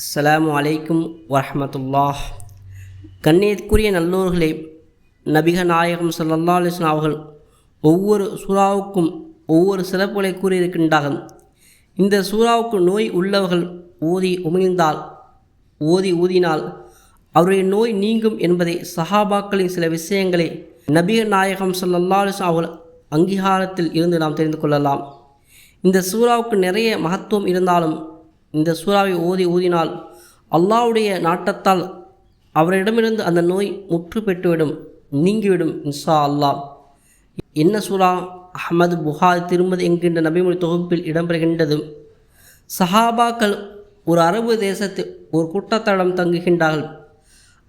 அஸ்ஸலாமு அலைக்கும் வரமத்துல்லாஹ் கண்ணியத்துக்குரிய நல்லோர்களே நபிக நாயகம் சல்லல்லா அலிஸ்லாம் அவர்கள் ஒவ்வொரு சூறாவுக்கும் ஒவ்வொரு சிறப்புகளை கூறியிருக்கின்றார்கள். இந்த சூறாவுக்கு நோய் உள்ளவர்கள் ஓதி உமிழ்ந்தால் ஓதி ஊதினால் அவருடைய நோய் நீங்கும் என்பதை சஹாபாக்களின் சில விஷயங்களை நபிக நாயகம் சல்லல்லா அலிஸ்லாம் அவர்கள் அங்கீகாரத்தில் இருந்து நாம் தெரிந்து கொள்ளலாம். இந்த சூறாவுக்கு நிறைய மகத்துவம் இருந்தாலும் இந்த சூறாவை ஓதி ஊதினால் அல்லாஹ்வுடைய நாட்டத்தால் அவரிடமிருந்து அந்த நோய் முற்று பெற்றுவிடும் நீங்கிவிடும் இன்சா அல்லாஹ் என்ன சூறா? அஹமது புகார் திருமதி என்கின்ற நபிமொழி தொகுப்பில் இடம்பெறுகின்றது. சஹாபாக்கள் ஒரு அரபு தேசத்தில் ஒரு கூட்டத்தாரிடம் தங்குகின்றார்கள்.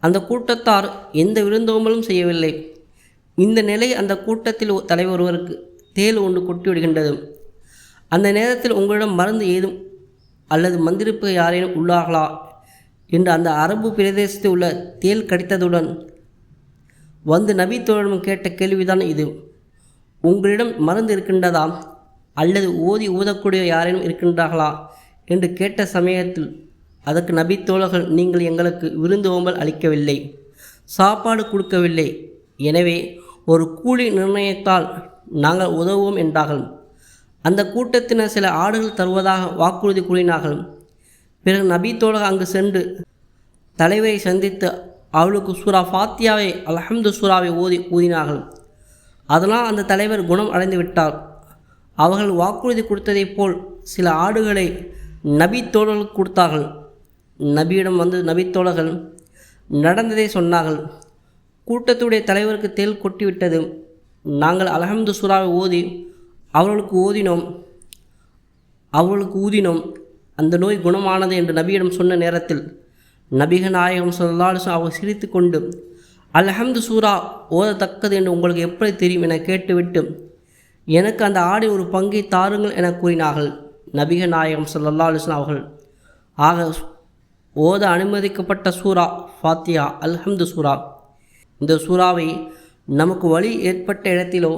அந்த கூட்டத்தார் எந்த விருந்தோம்பலும் செய்யவில்லை. இந்த நிலை அந்த கூட்டத்தில் தலைவர் ஒருவருக்கு தேள் ஒன்று கொட்டிவிடுகின்றது. அந்த நேரத்தில் உங்களிடம் மருந்து ஏதும் அல்லது மந்திரிப்பு யாரேனும் உள்ளார்களா? என்று அந்த அரபு பிரதேசத்தில் உள்ள தேள் கடித்ததுடன் வந்து நபி தோழனும் கேட்ட கேள்விதான் இது. உங்களிடம் மருந்து இருக்கின்றதா? அல்லது ஓதி ஊதக்கூடிய யாரேனும் இருக்கின்றார்களா? என்று கேட்ட சமயத்தில் அதற்கு நபி தோழர்கள் நீங்கள் எங்களுக்கு விருந்து ஓம்பல் அளிக்கவில்லை சாப்பாடு கொடுக்கவில்லை. எனவே ஒரு கூலி நிர்ணயத்தால் நாங்கள் உதவுவோம் என்றார்கள். அந்த கூட்டத்தினர் சில ஆடுகள் தருவதாக வாக்குறுதி கூறினார்கள் பிறகு நபி தோழர் அங்கு சென்று தலைவரை சந்தித்து அவளுக்கு சூரா ஃபாத்தியாவை அலஹம்து சூராவை ஓதி ஊதினார்கள். அதனால் அந்த தலைவர் குணம் அடைந்து விட்டார். அவர்கள் வாக்குறுதி கொடுத்ததைப் போல் சில ஆடுகளை நபி தோழர்களுக்கு கொடுத்தார்கள். நபியிடம் வந்து நபி தோழர்கள் நடந்ததை சொன்னார்கள். கூட்டத்துடைய தலைவருக்கு தேல் கொட்டிவிட்டது. நாங்கள் அலஹம்து சூராவை ஓதி அவர்களுக்கு ஓதினோம் அவர்களுக்கு ஊதினோம் அந்த நோய் குணமானது என்று நபியிடம் சொன்ன நேரத்தில் நபிக நாயகம் சொல்லாலும் அவர் சிரித்து கொண்டு அல்ஹம்து சூரா ஓதத்தக்கது என்று உங்களுக்கு எப்படி தெரியும்? என கேட்டுவிட்டு எனக்கு அந்த ஆடை ஒரு பங்கை தாருங்கள் என கூறினார்கள் நபிக நாயகம் சல்லா அலுவலாம் அவர்கள். ஆக ஓத அனுமதிக்கப்பட்ட சூரா ஃபாத்தியா அல்ஹம்து சூரா. இந்த சூறாவை நமக்கு வழி ஏற்பட்ட இடத்திலோ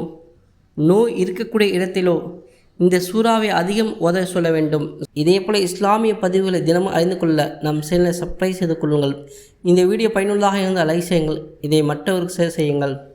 நோய் இருக்கக்கூடிய இடத்திலோ இந்த சூறாவை அதிகம் ஓத சொல்ல வேண்டும். இதே போல் இஸ்லாமிய பதிவுகளை தினமும் அறிந்து கொள்ள நம் சேனலை சப்ஸ்கிரைப் செய்து கொள்ளுங்கள். இந்த வீடியோ பயனுள்ளதாக இருந்தால் லைக் செய்யுங்கள். இதை மற்றவருக்கு ஷேர் செய்யுங்கள்.